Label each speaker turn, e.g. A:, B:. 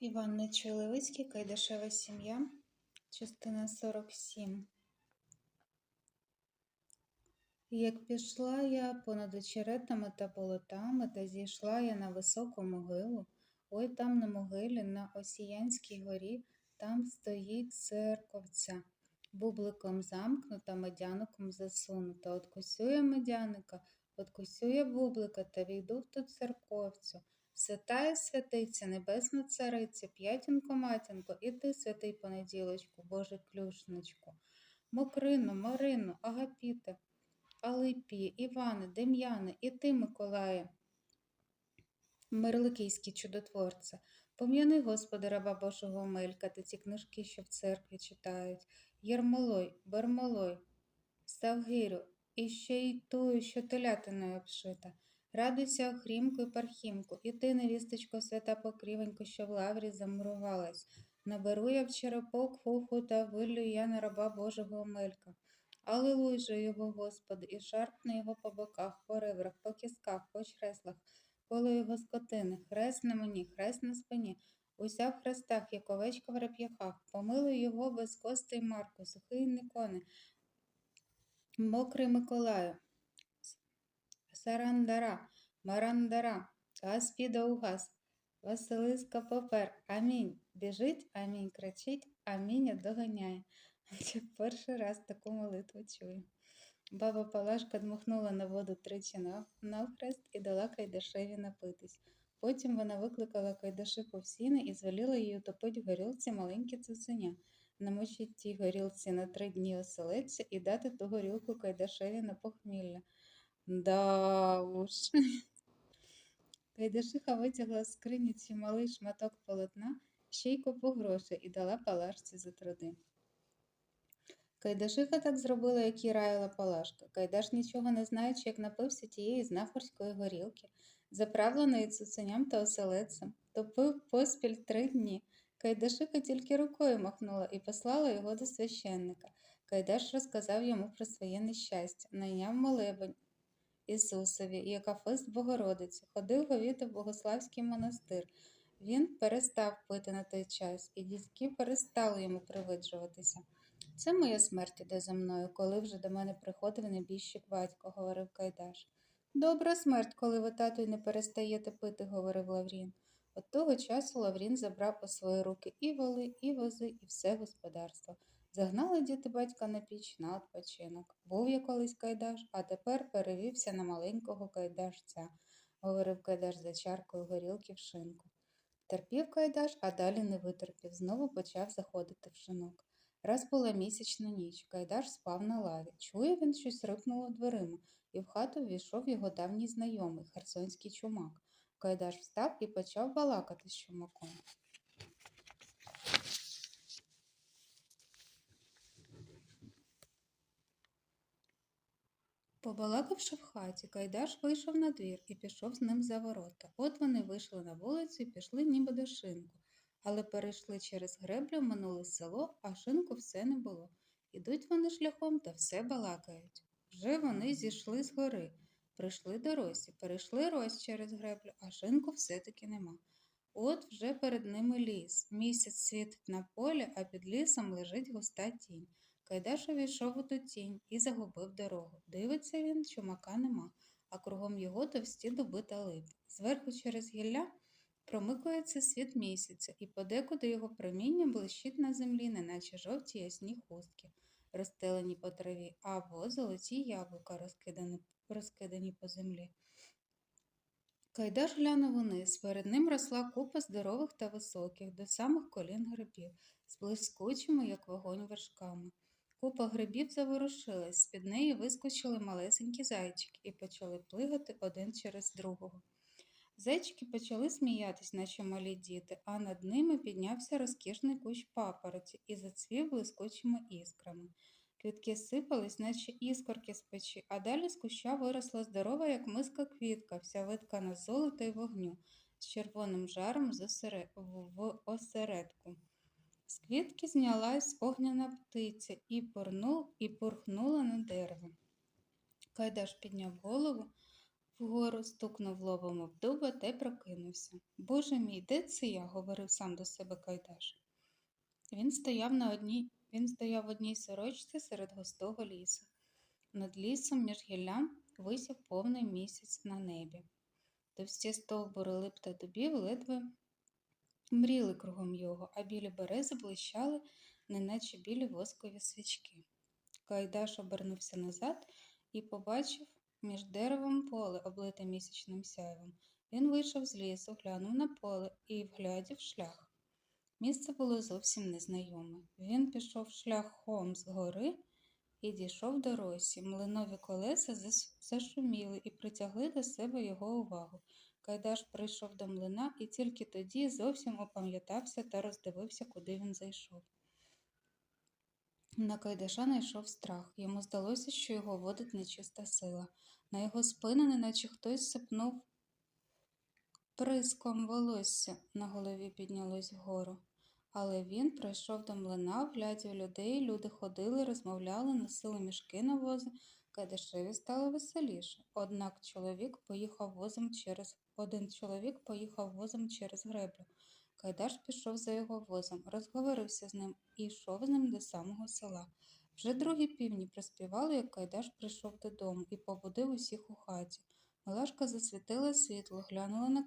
A: Іван Нечуй-Левицький, Кайдашева сім'я, частина 47. Як пішла я понад очеретами та болотами, та зійшла я на високу могилу, ой там на могилі, на Осіянській горі, там стоїть церковця, бубликом замкнута, медяником засунута. Откусює медяника, откусює бублика, та війду в ту церковцю. Святая святиця, небесна цариця, п'ятінко матінко, і ти, святий понеділочку, Боже клюшничку, Мокрино, Марино, Агапіте, Алипіє, Іване, Дем'яне, і ти, Миколає, Мирликійський чудотворце, пом'яни, Господи, раба Божого Омелька та ці книжки, що в церкві читають, Єрмолой, Бармолой, Ставгирю, і ще й тую, що телятиною обшита. Радуйся, Охрімку і Пархімку, і ти, невісточко, свята покрівенько, що в лаврі замурувалась. Наберу я в черепок хуху та виллю я на раба Божого Омелька. Алилуй же його, Господи, і шарпни його по боках, по ребрах, по кісках, по чреслах, коло його скотини, хрест на мені, хрест на спині, уся в хрестах, як овечка в реп'яхах, помилуй його без костей Марку, сухий Никоне, мокрий Миколаю. Сарандара, Марандара, Аспіда угас, Василиска попер, амінь. Біжить, амінь, кричить, амінь доганяє. Перший раз таку молитву чую. Баба Палашка дмухнула на воду тричі навхрест і дала Кайдашеві напитись. Потім вона викликала Кайдашиху в сіни і звеліла їй утопить в горілці маленьке цуценя, намочить тій горілці на три дні оселедця і дати ту горілку Кайдашеві на похмілля. Да уж. Кайдашиха витягла з скрині чималий шматок полотна, ще й купу грошей і дала палашці за труди. Кайдашиха так зробила, як їй раяла палашка. Кайдаш, нічого не знаючи, як напився тієї знахарської горілки, заправленої цуценям та оселедцем, топив поспіль три дні. Кайдашиха тільки рукою махнула і послала його до священника. Кайдаш розказав йому про своє нещастя, найняв молебень Ісусові і Акафист Богородиці, ходив говіти в Богославський монастир. Він перестав пити на той час, і дітки перестали йому привиджуватися. Це моя смерть іде за мною, коли вже до мене приходив небіжчик батько, говорив Кайдаш. Добра смерть, коли ви тату й не перестаєте пити, говорив Лаврін. От того часу Лаврін забрав у свої руки і воли, і вози, і все господарство. Загнали діти батька на піч на відпочинок. Був я колись Кайдаш, а тепер перевівся на маленького Кайдашця, говорив Кайдаш за чаркою горілки в шинку. Терпів Кайдаш, а далі не витерпів, знову почав заходити в шинок. Раз була місячна ніч, Кайдаш спав на лаві. Чує він, щось рипнуло дверима, і в хату ввійшов його давній знайомий, херсонський чумак. Кайдаш встав і почав балакати з чумаком. Побалакавши в хаті, Кайдаш вийшов на двір і пішов з ним за ворота. От вони вийшли на вулицю і пішли ніби до шинку, але перейшли через греблю, минули село, а шинку все не було. Ідуть вони шляхом та все балакають. Вже вони зійшли з гори, прийшли до росі, перейшли рось через греблю, а шинку все-таки нема. От вже перед ними ліс. Місяць світить на полі, а під лісом лежить густа тінь. Кайдаш увійшов у ту тінь і загубив дорогу. Дивиться він, чумака нема, а кругом його товсті дуби та липи. Зверху через гілля промикується світ місяця, і подекуди його проміння блищить на землі, неначе жовті ясні хустки, розстелені по траві, або золоті яблука, розкидані, розкидані по землі. Кайдаш глянув униз. Перед ним росла купа здорових та високих, до самих колін грибів, з блискучими, як вогонь, вершками. Купа грибів заворушилась, з-під неї вискочили малесенькі зайчики і почали плигати один через другого. Зайчики почали сміятись, наче малі діти, а над ними піднявся розкішний кущ папороті і зацвів блискучими іскрами. Квітки сипались, наче іскорки з печі, а далі з куща виросла здорова, як миска квітка, вся виткана з золота й вогню, з червоним жаром з в осередку. З квітки знялась огняна птиця і порнув, і порхнула на дерево. Кайдаш підняв голову, вгору, стукнув лобом об дуба та й прокинувся. Боже мій, де це я? говорив сам до себе Кайдаш. Він стояв на одній, він стояв в одній сорочці серед густого лісу. Над лісом між гіллям висів повний місяць на небі. Товсті стовбури лип та дубів ледве мріли кругом його, а білі берези блищали, неначе білі воскові свічки. Кайдаш обернувся назад і побачив між деревом поле, облите місячним сяйвом. Він вийшов з лісу, глянув на поле і вглядів шлях. Місце було зовсім незнайоме. Він пішов шляхом з гори і дійшов до росі. Млинові колеса зашуміли і притягли до себе його увагу. Кайдаш прийшов до млина і тільки тоді зовсім опам'ятався та роздивився, куди він зайшов. На Кайдаша найшов страх. Йому здалося, що його водить нечиста сила. На його спину, неначе хтось сипнув приском волосся на голові піднялось вгору. Але він прийшов до млина, вглядів людей, люди ходили, розмовляли, носили мішки на вози. Кайдашеві стало веселіше. Однак чоловік поїхав возом через один чоловік поїхав возом через греблю. Кайдаш пішов за його возом, розговорився з ним і йшов з ним до самого села. Вже другі півні приспівали, як Кайдаш прийшов додому і побудив усіх у хаті. Малашка засвітила світло, глянула на